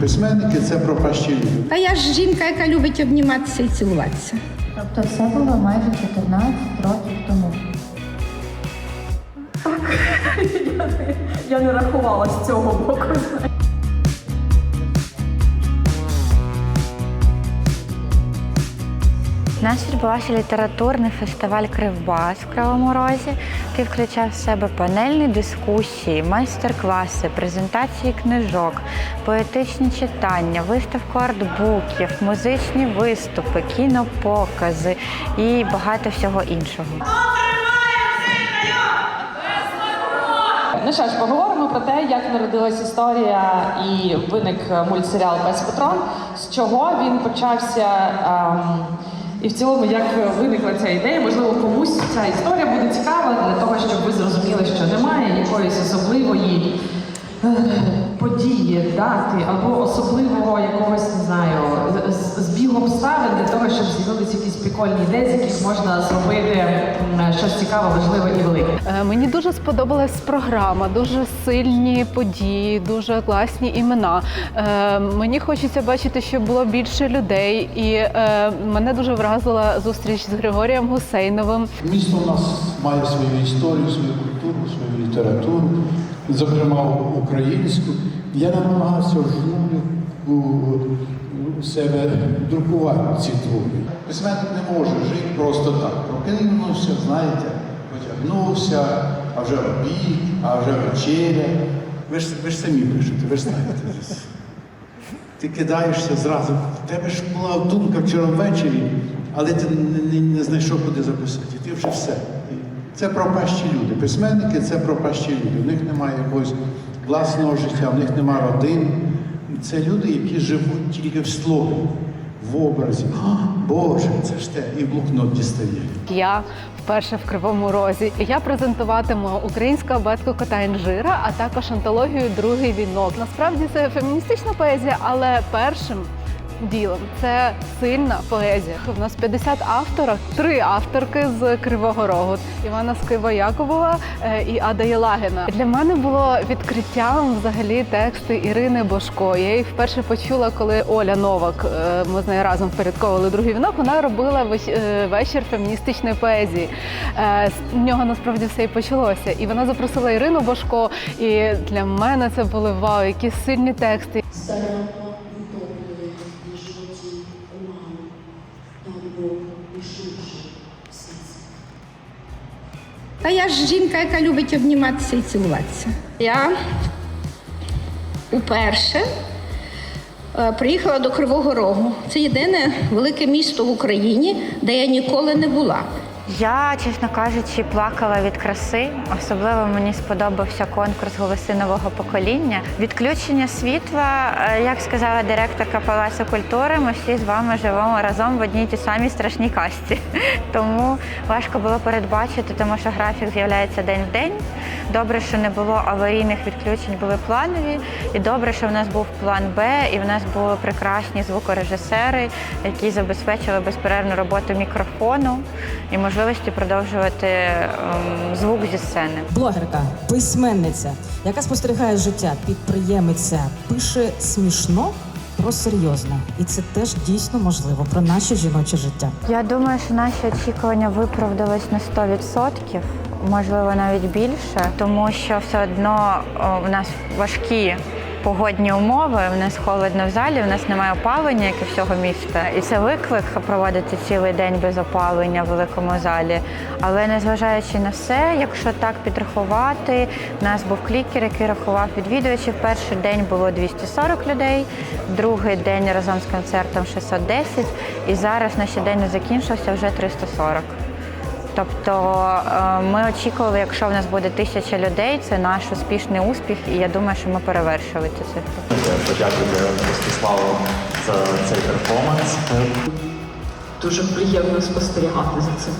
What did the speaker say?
Письменники це пропащі люди. А я ж жінка, яка любить обніматися і цілуватися. Тобто все було майже 14 років тому. Я не рахувала з цього боку. У нас відбувався літературний фестиваль Кривбас в Кривому Розі, який включав в себе панельні дискусії, майстер-класи, презентації книжок, поетичні читання, виставку артбуків, музичні виступи, кінопокази і багато всього іншого. Ну що ж, поговоримо про те, як народилась історія і виник мультсеріал Пес Патрон, з чого він почався. ем, і в цілому, як виникла ця ідея, можливо, комусь ця історія буде цікава для того, щоб ви зрозуміли, що немає якоїсь особливої е, події, дати або особливого якогось, не знаю, з- з- збігу обставин для того, щоб з'явилися якісь прикольні ідеї, з яких можна зробити щось цікаве, важливе і велике. Е, Мені дуже сподобалась програма, дуже сильні події, дуже класні імена. Е, Мені хочеться бачити, щоб було більше людей, і е, мене дуже вразила зустріч з Григорієм Гусейновим. Місто у нас має свою історію, свою культуру, свою літературу, зокрема українську. Я намагався в у, у себе друкувати ці твори. Письменник не може жити просто так. Прокинувся, знаєте, потягнувся, а вже обід, а вже вечеря. Ви ж, ви ж самі пишете, ви ж знаєте. Ти кидаєшся зразу. В тебе ж була думка вчора ввечері, але ти не, не, не знайшов, куди записати. Ти вже все. Це пропащі люди. Письменники це пропащі люди. В них немає якогось власного життя, в них немає родин. Це люди, які живуть тільки в слові, в образі. А, Боже, це ж те, і блокнот дістає. Я вперше в Кривому Розі. Я презентуватиму українську абетку кота інжира, а також антологію Другий вінок. Насправді це феміністична поезія, але першим ділом це сильна поезія. У нас 50 авторок, три авторки з Кривого Рогу: Івана Скиво-Яковова е, і Ада Єлагіна. Для мене було відкриттям взагалі тексти Ірини Бошко. Я їх вперше почула, коли Оля Новак. е, Ми з нею разом впорядковували другий вінок. Вона робила е, вечір феміністичної поезії. З нього насправді все і почалося. І вона запросила Ірину Бошко. І для мене це були вау, які сильні тексти. Там Бог пішов вже все це. А я ж жінка, яка любить обніматися і цілуватися. Я уперше е, приїхала до Кривого Рогу. Це єдине велике місто в Україні, де я ніколи не була. Я, чесно кажучи, плакала від краси. Особливо мені сподобався конкурс голоси нового покоління. Відключення світла, е, як сказала директорка Палацу культури, ми всі з вами живемо разом в одній тій самій страшній касті. Тому важко було передбачити, тому що графік з'являється день в день. Добре, що не було аварійних відключень, були планові. І добре, що в нас був план Б, і в нас були прекрасні звукорежисери, які забезпечили безперервну роботу мікрофону і можливості продовжувати ем, звук зі сцени. Блогерка, письменниця, яка спостерігає життя, підприємиця, пише смішно про серйозне, і це теж дійсно можливо про наше жіноче життя. Я думаю, що наші очікування виправдались на 100%, можливо, навіть більше, тому що все одно о, в нас важкі. Погодні умови, в нас холодно в залі, в нас немає опалення, як і всього міста. І це виклик проводити цілий день без опалення в великому залі. Але незважаючи на все, якщо так підрахувати, в нас був клікер, який рахував відвідувачів. Перший день було 240 людей, другий день разом з концертом 610, і зараз на не закінчився вже 340. Тобто е, ми очікували, якщо в нас буде тисяча людей, це наш успішний успіх, і я думаю, що ми перевершили цю цифру. Подякую Ростиславу за цей перформанс. Дуже приємно спостерігати за цим.